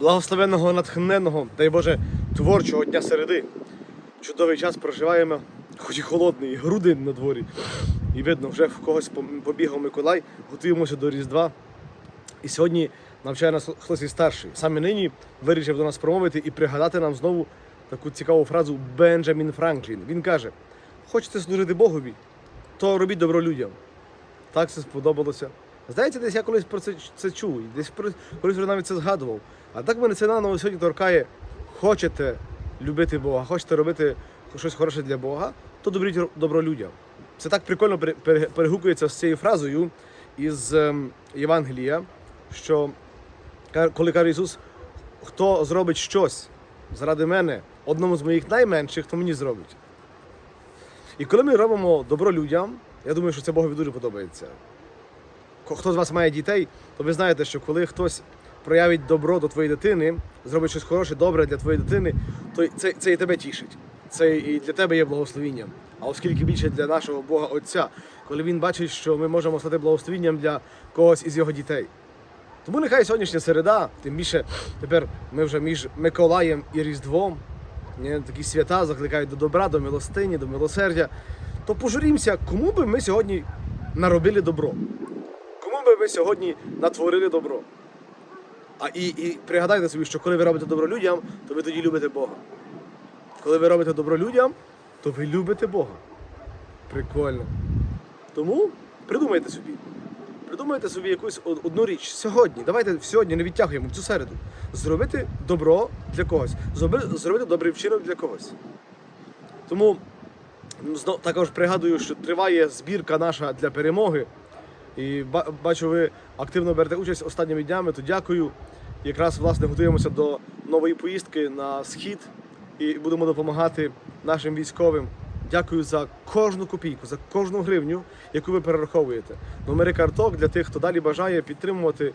благословенного, натхненного, дай Боже, творчого дня середи. Чудовий час проживаємо, хоч і холодний, і грудин на дворі. І видно, вже в когось побігав Миколай, готуємося до Різдва. І сьогодні навчає нас хтось старший. Саме нині вирішив до нас промовити і пригадати нам знову таку цікаву фразу Бенджамін Франклін. Він каже: хочете служити Богові, то робіть добро людям. Так це сподобалося. Здається, десь я колись про це, це чув, десь про- колись навіть це згадував. А так мене це наново сьогодні торкає. Хочете любити Бога, хочете робити щось хороше для Бога, то добріть добро людям. Це так прикольно пере- пере- перегукується з цією фразою із ем, Євангелія, що коли каже Ісус, хто зробить щось заради мене, одному з моїх найменших, то мені зробить. І коли ми робимо добро людям, я думаю, що це Богові дуже подобається. Хто з вас має дітей, то ви знаєте, що коли хтось проявить добро до твоєї дитини, зробить щось хороше, добре для твоєї дитини, то це, це і тебе тішить. Це і для тебе є благословінням. А оскільки більше для нашого Бога Отця, коли він бачить, що ми можемо стати благословінням для когось із його дітей. Тому нехай сьогоднішня середа, тим більше тепер ми вже між Миколаєм і Різдвом, такі свята закликають до добра, до милостині, до милосердя. То пожурімося, кому би ми сьогодні наробили добро? Ви сьогодні натворили добро? А і, і пригадайте собі, що коли ви робите добро людям, то ви тоді любите Бога. Коли ви робите добро людям, то ви любите Бога. Прикольно. Тому придумайте собі. Придумайте собі якусь одну річ сьогодні. Давайте сьогодні не відтягуємо в цю середу. Зробити добро для когось. Зробити добрий вчинок для когось. Тому ну, також пригадую, що триває збірка наша для перемоги. І бачу, ви активно берете участь останніми днями, то дякую. Якраз власне готуємося до нової поїздки на схід і будемо допомагати нашим військовим. Дякую за кожну копійку, за кожну гривню, яку ви перераховуєте. Номери карток для тих, хто далі бажає підтримувати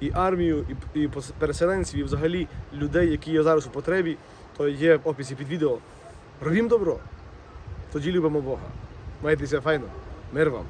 і армію, і, і переселенців, і взагалі людей, які є зараз у потребі, то є в описі під відео. Робім добро. Тоді любимо Бога. Майтеся файно. Мир вам.